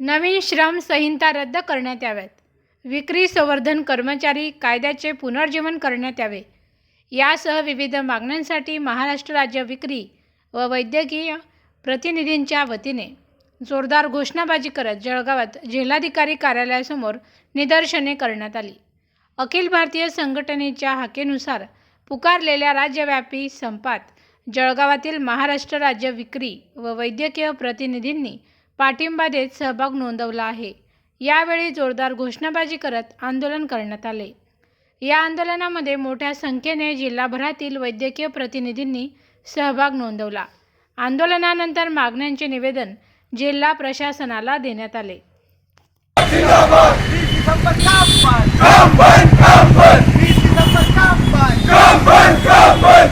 नवीन श्रम संहिता रद्द करण्यात याव्यात. विक्री संवर्धन कर्मचारी कायद्याचे पुनर्जीवन करण्यात यावे. यासह विविध मागण्यांसाठी महाराष्ट्र राज्य विक्री व वैद्यकीय प्रतिनिधींच्या वतीने जोरदार घोषणाबाजी करत जळगावात जिल्हाधिकारी कार्यालयासमोर निदर्शने करण्यात आली. अखिल भारतीय संघटनेच्या हाकेनुसार पुकारलेल्या राज्यव्यापी संपात जळगावातील महाराष्ट्र राज्य विक्री व वैद्यकीय प्रतिनिधींनी पाठिंबा देत सहभाग नोंदवला आहे. यावेळी जोरदार घोषणाबाजी करत आंदोलन करण्यात आले. या आंदोलनामध्ये मोठ्या संख्येने जिल्हाभरातील वैद्यकीय प्रतिनिधींनी सहभाग नोंदवला. आंदोलनानंतर मागण्यांचे निवेदन जिल्हा प्रशासनाला देण्यात आले.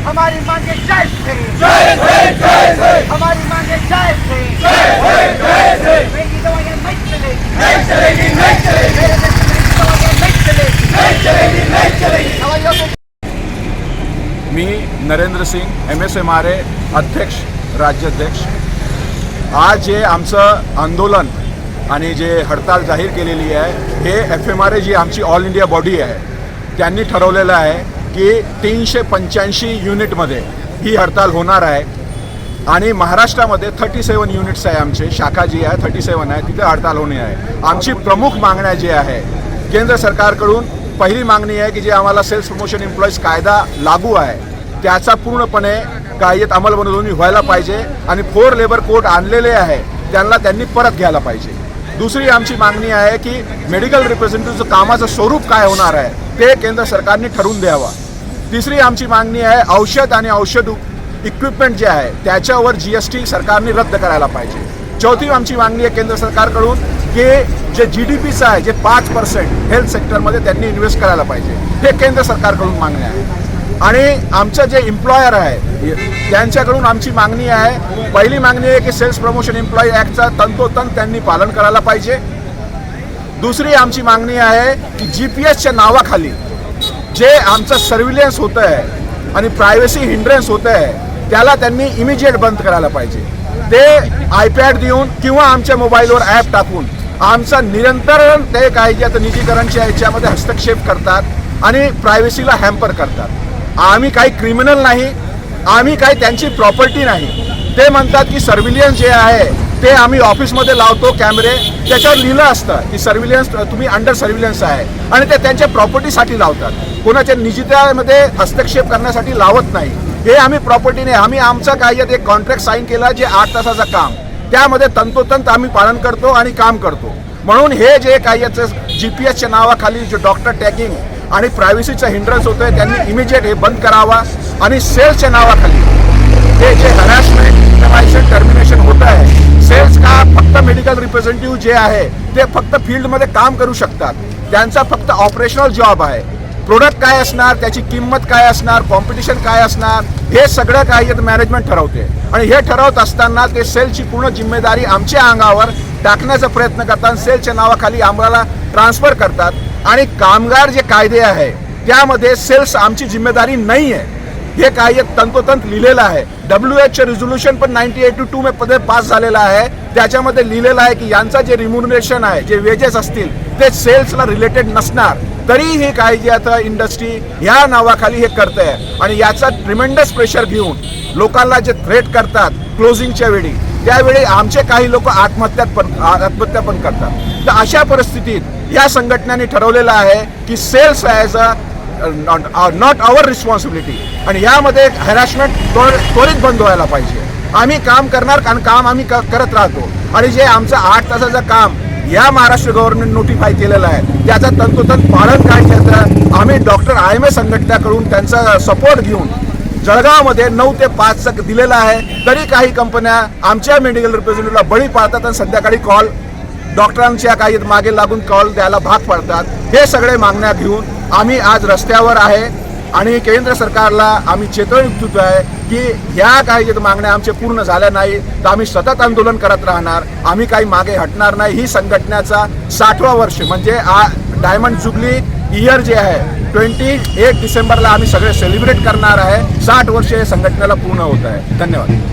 हमारी मांगे नहीं चलेगी नहीं चलेगी मी Narendra Singh M S M R A अध्यक्ष राज्याध्यक्ष. आज जे आमचं आंदोलन आणि जे हडताल जाहीर केलेली आहे हे F M R A G आमची ऑल इंडिया बॉडी आहे त्यांनी ठरवलेलं आहे की तीनशे पंच्याऐंशी युनिटमध्ये ही हडताल होणार आहे. आणि महाराष्ट्रामध्ये थर्टी सेवन युनिट्स आहे आमचे. शाखा जी आहे थर्टी सेवन आहे तिथे हडताल होणे आहे. आमची प्रमुख मागण्या जी आहे केंद्र सरकारकडून पहिली मागणी आहे की जे आम्हाला सेल्स प्रमोशन एम्प्लॉईज कायदा लागू आहे त्याचा पूर्णपणे कायदेत अंमलबजावणी व्हायला पाहिजे आणि फोर लेबर कोड आणलेले आहे त्यांना त्यांनी परत घ्यायला पाहिजे. दुसरी आमची मागणी आहे की मेडिकल रिप्रेझेंटेटिव्हचं कामाचं स्वरूप काय होणार आहे ते केंद्र सरकारने ठरवून द्यावा. तिसरी आमची मागणी आहे औषध आणि औषध इक्विपमेंट जे आहे त्याच्यावर जी एस टी सरकारने रद्द करायला पाहिजे. चौथी आमची मागणी आहे केंद्र सरकारकडून की जे जी डी पीचं आहे जे पाच पर्सेंट हेल्थ सेक्टरमध्ये त्यांनी इन्व्हेस्ट करायला पाहिजे. हे केंद्र सरकारकडून मागणी आहे. आणि आमचं जे एम्प्लॉयर आहे त्यांच्याकडून आमची मागणी आहे पहिली मागणी आहे की सेल्स प्रमोशन एम्प्लॉई ॲक्टचा तंतोतंत त्यांनी पालन करायला पाहिजे. दुसरी आमची मागणी आहे की जी पी एसच्या नावाखाली जे आमचं सर्व्हिलन्स होतं आहे आणि प्रायव्हसी हिंड्रन्स होतं आहे त्याला त्यांनी इमिजिएट बंद करायला पाहिजे. ते आयपॅड देऊन किंवा आमच्या मोबाईलवर ॲप टाकून आमचा निरंतर ते काय जे आता निजीकरणच्या याच्यामध्ये हस्तक्षेप करतात आणि प्रायव्हसीला हॅम्पर करतात. आम्ही काही क्रिमिनल नाही आम्ही काही त्यांची प्रॉपर्टी नाही. ते म्हणतात की सर्व्हिलियन्स जे आहे ते आम्ही ऑफिसमध्ये लावतो कॅमेरे त्याच्यावर लिहिलं असतं की सर्व्हिलियन्स तुम्ही अंडर सर्व्हिलियन्स आहे. आणि ते त्यांच्या प्रॉपर्टीसाठी लावतात. कोणाच्या निजित्यामध्ये हस्तक्षेप करण्यासाठी लावत नाही. हे आम्ही प्रॉपर्टीने आम्ही आमचा कायद्यात एक कॉन्ट्रॅक्ट साईन केला जे आठ तासाचं काम. त्यामध्ये तंतोतंत आम्ही पालन करतो आणि काम करतो. म्हणून हे जे कायद्याचं जी पी एसच्या नावाखाली जे डॉक्टर टॅगिंग आणि प्रायव्हसीचं हिंड्रन्स होतं आहे त्यांनी इमिजिएट हे बंद करावा आणि सेल्सच्या नावाखाली हे जे हरॅसमेंट टर्मिनेशन होत आहे सेल्स का फक्त मेडिकल रिप्रेझेंटेटिव्ह जे आहे ते फक्त फील्डमध्ये काम करू शकतात. त्यांचा फक्त ऑपरेशनल जॉब आहे. प्रोडक्ट काय असणार त्याची किंमत काय असणार कॉम्पिटिशन काय असणार हे सगळं काही मॅनेजमेंट ठरवते. आणि हे ठरवत असताना ते सेलची पूर्ण जिम्मेदारी आमच्या अंगावर टाकण्याचा प्रयत्न करतात सेलच्या नावाखाली आम्हाला ट्रान्सफर करतात. आणि कामगार जे कायदे आहे त्यामध्ये सेल्स आमची जिम्मेदारी नाही आहे हे काय तंतोतंत लिहिलेलं आहे. डब्ल्यू एच रिझोल्युशन पण नाईन्टी एटी टू मध्ये पास झालेलं आहे. त्याच्यामध्ये लिहिलेलं आहे की यांचा जे रिम्युनरेशन आहे जे वेजेस असतील ते सेल्सला रिलेटेड नसणार तरी काय कायदे आता इंडस्ट्री ह्या नावाखाली हे करते आहे आणि याचा ट्रिमेंडस प्रेशर घेऊन लोकांना जे थ्रेट करतात क्लोजिंगच्या वेळी त्यावेळी आमचे काही लोक आत्महत्या पण आत्महत्या पण करतात. तर अशा परिस्थितीत या संघटनेने ठरवलेलं आहे की sales as a not our responsibility आणि यामध्ये हॅरॅसमेंट त्वरित बंद व्हायला पाहिजे. आम्ही काम करणार कारण काम आम्ही क- करत राहतो. आणि जे आमचं आठ तासाचं काम या महाराष्ट्र गव्हर्नमेंट नोटिफाय केलेलं आहे. त्याचा तंतोतंत पालन काय त्याचं आम्ही डॉक्टर आय एम ए संघटनेकडून त्यांचा सपोर्ट घेऊन जळगावमध्ये नऊ ते पाच दिलेला आहे. तरी काही कंपन्या आमच्या मेडिकल रिप्रेझेंटेटिव्हला बळी पाडतात आणि संध्याकाळी कॉल डॉक्टरांच्या काही मागे लागून कॉल द्यायला भाग पाडतात. हे सगळे मागण्या घेऊन आम्ही आज रस्त्यावर आहे. आणि केंद्र सरकारला आम्ही चेतवणी देतो आहे की ह्या काही मागण्या आमच्या पूर्ण झाल्या नाही तर आम्ही सतत आंदोलन करत राहणार आम्ही काही मागे हटणार नाही. ही संघटनेचा साठवा वर्ष म्हणजे आ डायमंड जुबली इयर जे आहे ट्वेंटी एट डिसेंबरला आम्ही सगळे सेलिब्रेट करणार आहे. साठ वर्ष हे संघटनेला पूर्ण होत आहे. धन्यवाद.